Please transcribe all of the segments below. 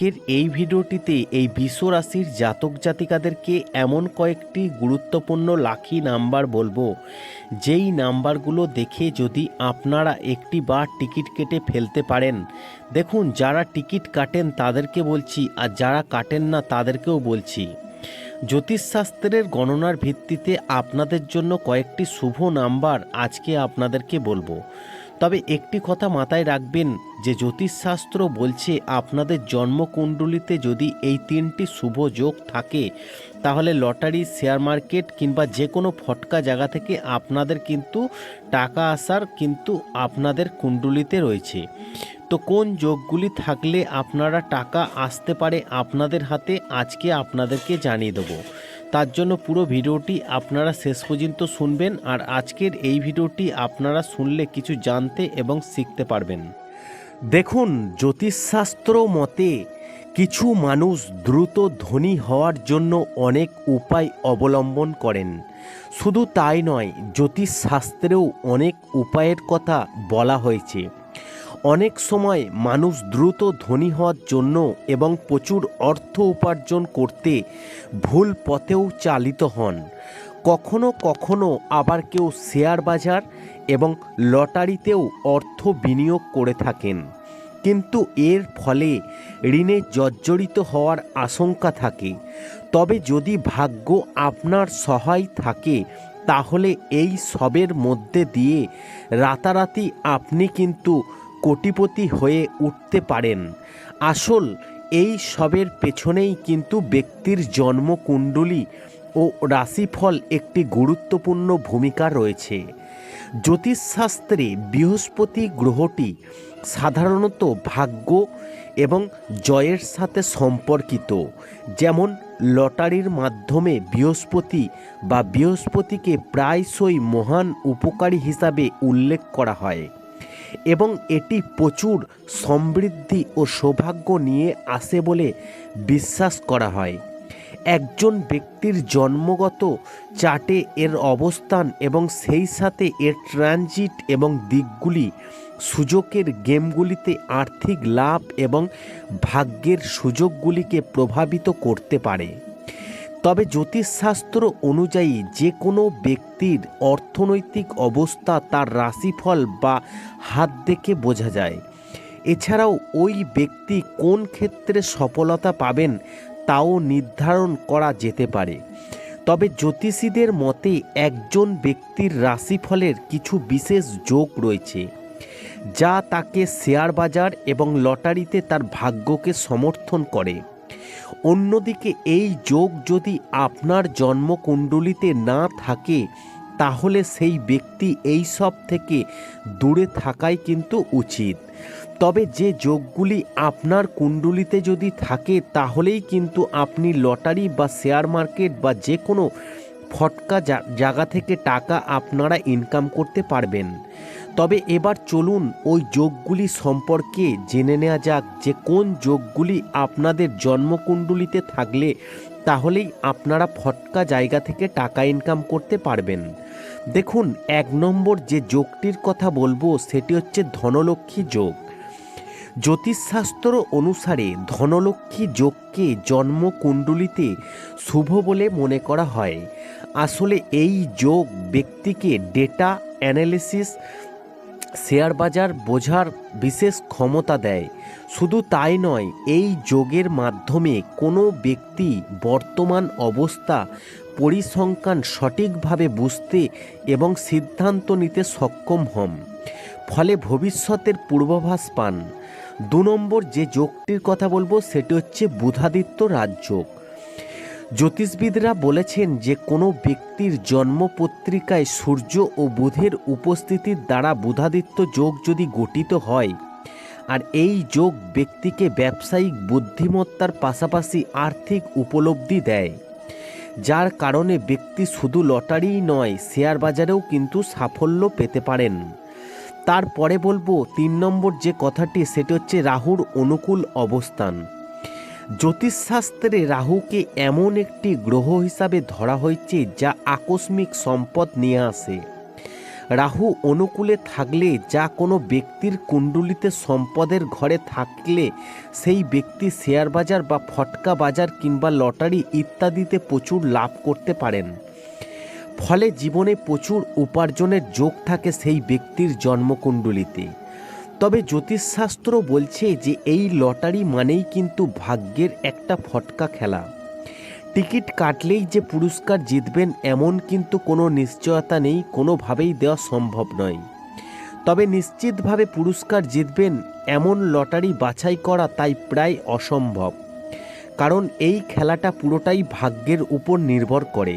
আজকের এই ভিডিওটিতে এই বিশ্ব রাশির জাতক জাতিকাদেরকে এমন কয়েকটি গুরুত্বপূর্ণ লাকি নাম্বার বলব। যেই নাম্বারগুলো দেখে যদি আপনারা একটি বার টিকিট কেটে ফেলতে পারেন, দেখুন যারা টিকিট কাটেন তাদেরকে বলছি আর যারা কাটেন না তাদেরকেও বলছি। জ্যোতিষশাস্ত্রের গণনার ভিত্তিতে আপনাদের জন্য কয়েকটি শুভ নাম্বার আজকে আপনাদেরকে বলব। তবে একটি কথা মাথায় রাখবেন যে জ্যোতিষশাস্ত্র বলছে আপনাদের জন্মকুণ্ডলিতে যদি এই তিনটি শুভ যোগ থাকে, তাহলে লটারি, শেয়ার মার্কেট কিংবা যে কোনো ফটকা জায়গা থেকে আপনাদের কিন্তু টাকা আসার কিন্তু আপনাদের কুণ্ডলিতে রয়েছে। তো কোন যোগগুলি থাকলে আপনারা টাকা আসতে পারে আপনাদের হাতে, আজকে আপনাদেরকে জানিয়ে দেবো। তার জন্য পুরো ভিডিওটি আপনারা শেষ পর্যন্ত শুনবেন আর আজকের এই ভিডিওটি আপনারা শুনলে কিছু জানতে এবং শিখতে পারবেন। দেখুন, জ্যোতিষশাস্ত্র মতে কিছু মানুষ দ্রুত ধনী হওয়ার জন্য অনেক উপায় অবলম্বন করেন। শুধু তাই নয়, জ্যোতিষশাস্ত্রেও অনেক উপায়ের কথা বলা হয়েছে। অনেক সময় মানুষ দ্রুত ধনী হওয়ার জন্য এবং প্রচুর অর্থ উপার্জন করতে ভুল পথেও চালিত হন। কখনো কখনো আবার কেউ শেয়ার বাজার এবং লটারিতেও অর্থ বিনিয়োগ করে থাকেন। কিন্তু এর ফলে ঋণে জর্জরিত হওয়ার আশঙ্কা থাকে। তবে যদি ভাগ্য আপনার সহায় থাকে, তাহলে এই সবের মধ্যে দিয়ে রাতারাতি আপনি কিন্তু কোটিপতি হয়ে উঠতে পারেন। আসল, এই সবের পেছনেই কিন্তু ব্যক্তির জন্মকুণ্ডলী ও রাশিফল একটি গুরুত্বপূর্ণ ভূমিকা রয়েছে। জ্যোতিষশাস্ত্রে বৃহস্পতি গ্রহটি সাধারণত ভাগ্য এবং জয়ের সাথে সম্পর্কিত, যেমন লটারির মাধ্যমে বৃহস্পতি বা বৃহস্পতিকে প্রায়শই মহান উপকারী হিসাবে উল্লেখ করা হয়। এবং এটি প্রচুর সমৃদ্ধি ও সৌভাগ্য নিয়ে আসে বলে বিশ্বাস করা হয়। একজন ব্যক্তির জন্মগত চার্টে এর অবস্থান এবং সেই সাথে এর ট্রানজিট এবং দিকগুলি, সুযোগের গেমগুলিতে আর্থিক লাভ এবং ভাগ্যের সুযোগগুলিকে প্রভাবিত করতে পারে। তবে জ্যোতিষশাস্ত্র অনুযায়ী যে কোনো ব্যক্তির অর্থনৈতিক অবস্থা তার রাশিফল বা হাত দেখে বোঝা যায়। এছাড়াও ওই ব্যক্তি কোন ক্ষেত্রে সফলতা পাবেন তাও নির্ধারণ করা যেতে পারে। তবে জ্যোতিষীদের মতে একজন ব্যক্তির রাশিফলের কিছু বিশেষ যোগ রয়েছে, যা তাকে শেয়ার বাজার এবং লটারিতে তার ভাগ্যকে সমর্থন করে। অন্যদিকে এই যোগ যদি আপনার জন্মকুণ্ডলিতে না থাকে, তাহলে সেই ব্যক্তি এই সব থেকে দূরে থাকাই কিন্তু উচিত। তবে যে যোগগুলি আপনার কুণ্ডলিতে যদি থাকে, তাহলেই কিন্তু আপনি লটারি বা শেয়ার মার্কেট বা যে কোনো ফটকা জায়গা থেকে টাকা আপনারা ইনকাম করতে পারবেন। তবে এবার চলুন ওই যোগগুলি সম্পর্কে জেনে নেওয়া যাক যে কোন যোগগুলি আপনাদের জন্মকুণ্ডলিতে থাকলে তাহলেই আপনারা ফটকা জায়গা থেকে টাকা ইনকাম করতে পারবেন। দেখুন, এক নম্বর যে যোগটির কথা বলব সেটি হচ্ছে ধনলক্ষ্মী যোগ। জ্যোতিষশাস্ত্র অনুসারে ধনলক্ষ্মী যোগকে জন্মকুণ্ডলিতে শুভ বলে মনে করা হয়। আসলে এই যোগ ব্যক্তিকে ডেটা অ্যানালিসিস শেয়ার বাজার বোঝার বিশেষ ক্ষমতা দেয়। শুধু তাই নয়, এই যোগের মাধ্যমে কোনো ব্যক্তি বর্তমান অবস্থা পরিসংখ্যান সঠিকভাবে বুঝতে এবং সিদ্ধান্ত নিতে সক্ষম হন। ফলে ভবিষ্যতের পূর্বাভাস পান। দু নম্বর যে যোগটির কথা বলব সেটি হচ্ছে বুধাদিত্য রাজযোগ। জ্যোতিষবিদরা বলেছেন যে কোনো ব্যক্তির জন্মপত্রিকায় সূর্য ও বুধের উপস্থিতির দ্বারা বুধাদিত্য যোগ যদি গঠিত হয়, আর এই যোগ ব্যক্তিকে ব্যবসায়িক বুদ্ধিমত্তার পাশাপাশি আর্থিক উপলব্ধি দেয়, যার কারণে ব্যক্তি শুধু লটারিই নয়, শেয়ার বাজারেও কিন্তু সাফল্য পেতে পারেন। তারপরে বলব তিন নম্বর যে কথাটি, সেটি হচ্ছে রাহুর অনুকূল অবস্থান। জ্যোতিষশাস্ত্রে রাহুকে এমন একটি গ্রহ হিসাবে ধরা হয়েছে, যা আকস্মিক সম্পদ নিয়ে আসে। রাহু অনুকূলে থাকলে, যা কোনো ব্যক্তির কুণ্ডুলিতে সম্পদের ঘরে থাকলে, সেই ব্যক্তি শেয়ার বাজার বা ফটকা বাজার কিংবা লটারি ইত্যাদিতে প্রচুর লাভ করতে পারেন। ফলে জীবনে প্রচুর উপার্জনের যোগ থাকে সেই ব্যক্তির জন্মকুণ্ডলিতে। তবে জ্যোতিষশাস্ত্র বলছে যে এই লটারি মানেই কিন্তু ভাগ্যের একটা ফটকা খেলা। টিকিট কাটলেই যে পুরস্কার জিতবেন এমন কিন্তু কোনো নিশ্চয়তা নেই, কোনোভাবেই দেওয়া সম্ভব নয়। তবে নিশ্চিতভাবে পুরস্কার জিতবেন এমন লটারি বাছাই করা তাই প্রায় অসম্ভব। কারণ এই খেলাটা পুরোটাই ভাগ্যের উপর নির্ভর করে।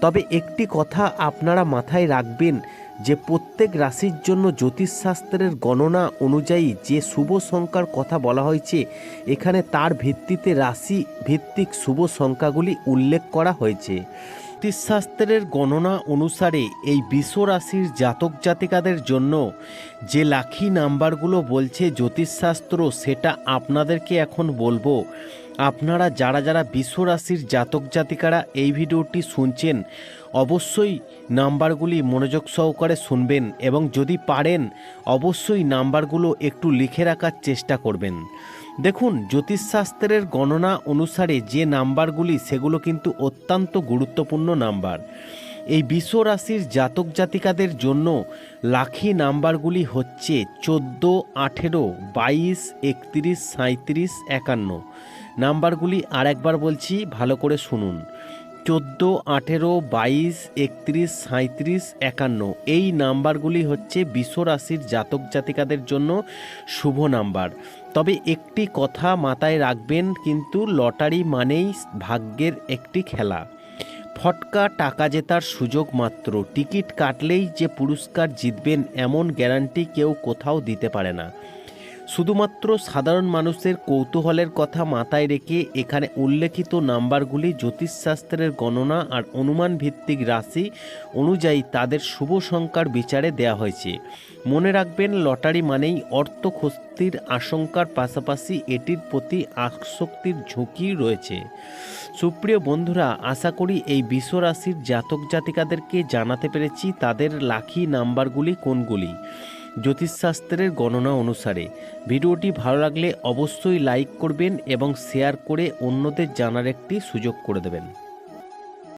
তবে একটি কথা আপনারা মাথায় রাখবেন যে প্রত্যেক রাশির জন্য জ্যোতিষশাস্ত্রের গণনা অনুযায়ী যে শুভ সংখ্যার কথা বলা হয়েছে, এখানে তার ভিত্তিতে রাশি ভিত্তিক শুভ সংখ্যাগুলি উল্লেখ করা হয়েছে। জ্যোতিষশাস্ত্রের গণনা অনুসারে এই বিশ্ব রাশির জাতক জাতিকাদের জন্য যে লাখি নাম্বারগুলো বলছে জ্যোতিষশাস্ত্র, সেটা আপনাদেরকে এখন বলব। আপনারা যারা যারা বিশ্ব রাশির জাতক জাতিকারা এই ভিডিওটি শুনছেন অবশ্যই নাম্বারগুলি মনোযোগ সহকারে শুনবেন এবং যদি পারেন, অবশ্যই নাম্বারগুলো একটু লিখে রাখার চেষ্টা করবেন। দেখুন, জ্যোতিষশাস্ত্রের গণনা অনুসারে যে নাম্বারগুলি, সেগুলো কিন্তু অত্যন্ত গুরুত্বপূর্ণ নাম্বার। এই বিশ্ব রাশির জাতক জাতিকাদের জন্য লাখি নাম্বারগুলি হচ্ছে চোদ্দ, আঠেরো, বাইশ, একত্রিশ সাঁত্রিশ একান্ন। নাম্বারগুলি আর একবার বলছি, ভালো করে শুনুন। চোদ্দ, আঠেরো, বাইশ, একত্রিশ সাঁত্রিশ একান্ন। এই নাম্বারগুলি হচ্ছে বিশ্ব রাশির জাতক জাতিকাদের জন্য শুভ নাম্বার। তবে একটি কথা মাথায় রাখবেন, কিন্তু লটারি মানেই ভাগ্যের একটি খেলা। ফটকা টাকা জেতার সুযোগ মাত্র। টিকিট কাটলেই যে পুরস্কার জিতবেন এমন গ্যারান্টি কেউ কোথাও দিতে পারে না। শুধুমাত্র সাধারণ মানুষের কৌতূহলের কথা মাথায় রেখে এখানে উল্লেখিত নাম্বারগুলি জ্যোতিষশাস্ত্রের গণনা আর অনুমান ভিত্তিক রাশি অনুযায়ী তাদের শুভ সংখ্যার বিচারে দেয়া হয়েছে। মনে রাখবেন, লটারি মানেই অর্থ ক্ষতির আশঙ্কার পাশাপাশি এটির প্রতি আসক্তির ঝুঁকি রয়েছে। সুপ্রিয় বন্ধুরা, আশা করি এই বিশ্ব রাশির জাতক জাতিকাদেরকে জানাতে পেরেছি তাদের লাখি নাম্বারগুলি কোনগুলি। জ্যোতিষশাস্ত্রের গণনা অনুসারে। ভিডিওটি ভালো লাগলে অবশ্যই লাইক করবেন এবং শেয়ার করে অন্যদের জানার একটি সুযোগ করে দেবেন।